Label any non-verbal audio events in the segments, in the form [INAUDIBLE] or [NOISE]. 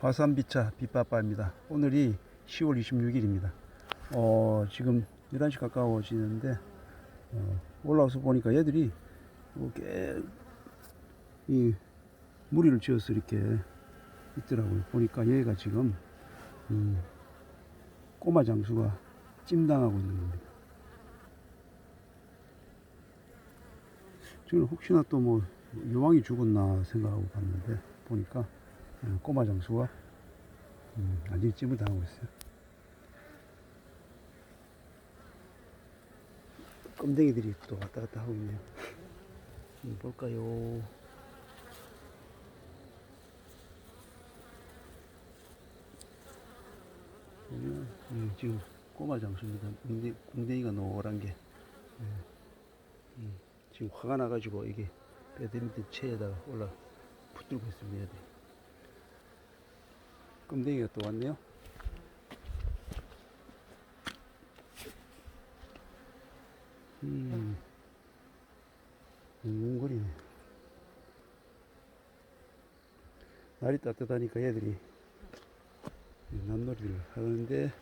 화산비차 빛바빠입니다. 오늘이 10월 26일입니다. 어, 지금 11시 가까워지는데, 어, 올라와서 보니까 얘들이 이렇게, 이, 무리를 지어서 이렇게 있더라고요. 보니까 얘가 지금, 이, 꼬마 장수가 찜당하고 있는 겁니다. 저는 혹시나 또 뭐, 여왕이 죽었나 생각하고 봤는데, 보니까, 어, 꼬마 장수가 음, 완전히 찜을 당하고 있어요. 껌댕이들이 또 왔다 갔다 하고 있네요. [LAUGHS] 음, 볼까요? 음, 지금 꼬마 장수입니다. 공댕이가 노란 게. 예. 음, 지금 화가 나가지고 이게 배드민턴 채에다가 올라 붙들고 있습니다. 껌댕이가 또 왔네요. 음, 웅웅거리네. 날이 따뜻하니까 얘들이 남놀이를 하는데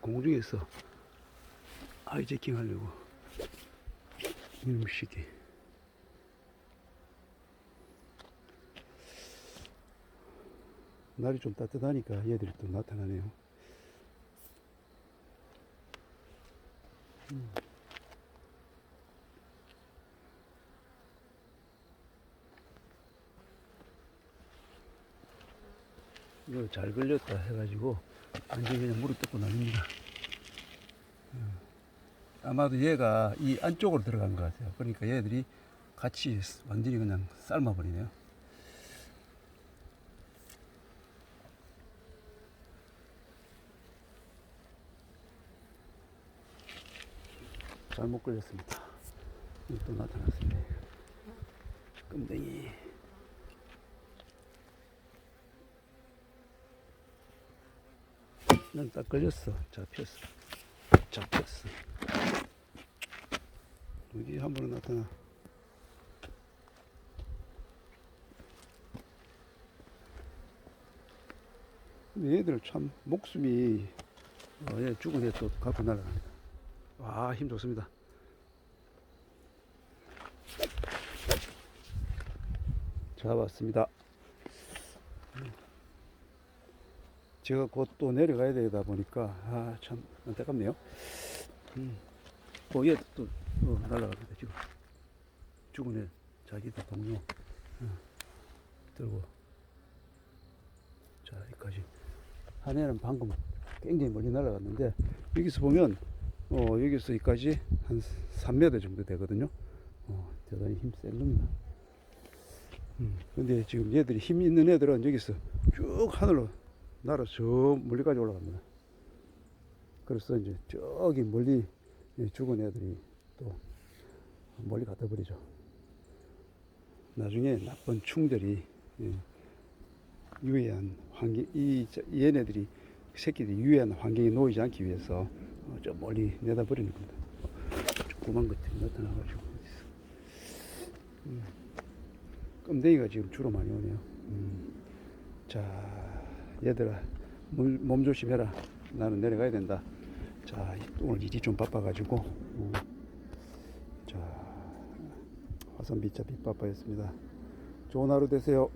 공중에서 하이제킹 하려고 시기 날이 좀 따뜻하니까 얘들이 또 나타나네요 음. 이거 잘 걸렸다 해가지고 완전 그냥 무릎 뜯고 납니다 음. 아마도 얘가 이 안쪽으로 들어간 것 같아요. 그러니까 얘들이 같이 완전히 그냥 삶아버리네요. 잘못 걸렸습니다. 또 나타났습니다. 끔댕이. 난 딱 걸렸어. 잡혔어. 잡혔어. 여기 한 번은 나타나. 얘들 참 목숨이 어, 얘 죽은 애 또 갖고 날아갑니다. 와, 힘 좋습니다. 잡았습니다. 제가 곧 또 내려가야 되다 보니까 아 참 안타깝네요. 음. 어, 얘또 어, 날아갑니다 지금. 죽은 애 자기들 동료 어, 들고 자 여기까지 한 애는 방금 굉장히 멀리 날아갔는데 여기서 보면 어, 여기서 여기까지 한 3m 정도 되거든요. 어, 대단히 힘센 놈이다. 음, 근데 지금 얘들이 힘 있는 애들은 여기서 쭉 하늘로 날아 저 멀리까지 올라갑니다. 그래서 이제 저기 멀리 예, 죽은 애들이 또 멀리 갖다 버리죠. 나중에 나쁜 충들이 예, 유해한 환경, 이 저- 얘네들이 새끼들이 유해한 환경에 놓이지 않기 위해서 어, 저 멀리 내다 버리는 겁니다. 조그만 것들이 나타나가지고 음, 껌댕이가 지금 주로 많이 오네요. 음, 자, 얘들아, 몸, 몸 조심해라. 나는 내려가야 된다. 자, 오늘 일이 좀 바빠가지고, 어, 자, 화산비차 빛바빠였습니다. 좋은 하루 되세요.